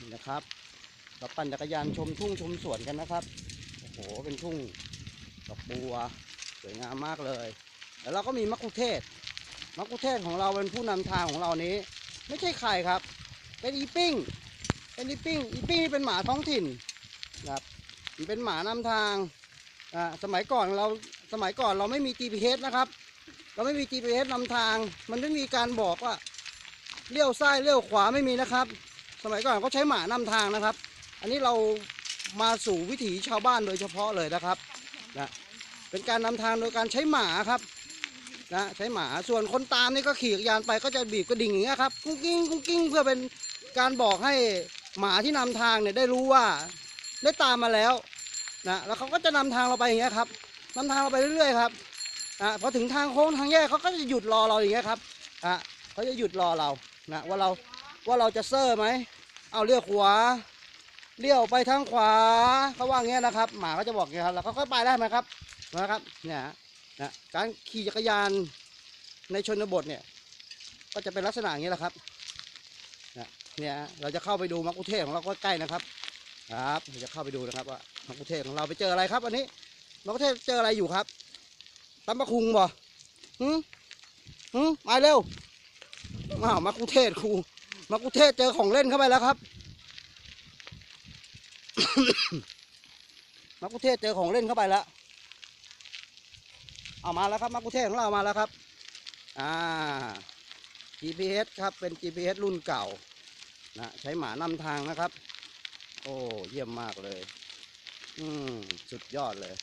นี่นะครับเราปั่นจักรยานชมทุ่งชมสวนกันนะครับ โอ้โห เป็นทุ่งดอกบัวสวยงามมากเลย แล้วเราก็มีมักคุเทศมักคุเทศของเราเป็นผู้นำทางของเรานี้ ไม่ใช่ใครครับ เป็นอีปิ้ง เป็นอีปิ้ง อีปิ้งนี่เป็นหมาท้องถิ่นนะครับมันเป็นหมานำทางอ่าสมัยก่อนเราสมัยก่อนเราไม่มี GPS นะครับ เราไม่มี GPS นำทาง มันไม่มีการบอกว่าเลี้ยวซ้ายเลี้ยวขวาไม่มีนะครับ สมัยก่อนเขาใช้หมานำทางนะครับ อันนี้เรามาสู่วิถีชาวบ้านโดยเฉพาะเลยนะครับนะเป็นการนำทางโดยการใช้หมาครับนะใช้หมาส่วนคนตามนี่ก็ขี่จักรยานไปก็จะบีบกระดิ่งอย่างเงี้ยครับกุ้งกิ้งกุ้งกิ้งเพื่อเป็นการบอกให้หมาที่นำทางเนี่ยได้รู้ว่าได้ตามมาแล้วนะแล้วเขาก็จะนำทางเราไปอย่างเงี้ยครับนำทางเราไปเรื่อยๆครับอะพอถึงทางโค้งทางแยกเขาก็จะหยุดรอเราอย่างเงี้ยครับอะเขาจะหยุดรอเรานะว่าเรา ว่าเราจะเซอร์ไหม เอาเลือกขวา เลี้ยวไปทางขวาเขาว่าอย่างเงี้ยนะครับ หมาก็จะบอกอย่างเงี้ยครับ แล้วเขาก็ไปได้ไหมครับนะครับ เนี่ยฮะนะการขี่จักรยานในชนบทเนี่ย ก็จะเป็นลักษณะอย่างนี้แหละครับเนี่ยเราจะเข้าไปดูมักคุเทศของเราก็ใกล้นะครับ ครับเราจะเข้าไปดูนะครับว่ามักคุเทศของเราไปเจออะไรครับวันนี้มักคุเทศเจออะไรอยู่ครับตำมะคุงบ่หืมหืมมาเร็วอ้าวมักคุเทศครู มักคุเทศเจอของเล่นเข้าไปแล้วครับมักคุเทศเจอของเล่นเข้าไปแล้ว เอามาแล้วครับมักคุเทศของเรามาแล้วครับ อ่า GPS ครับเป็น GPS รุ่นเก่านะใช้หมานำทางนะครับ โอ้เยี่ยมมากเลย อืมสุดยอดเลย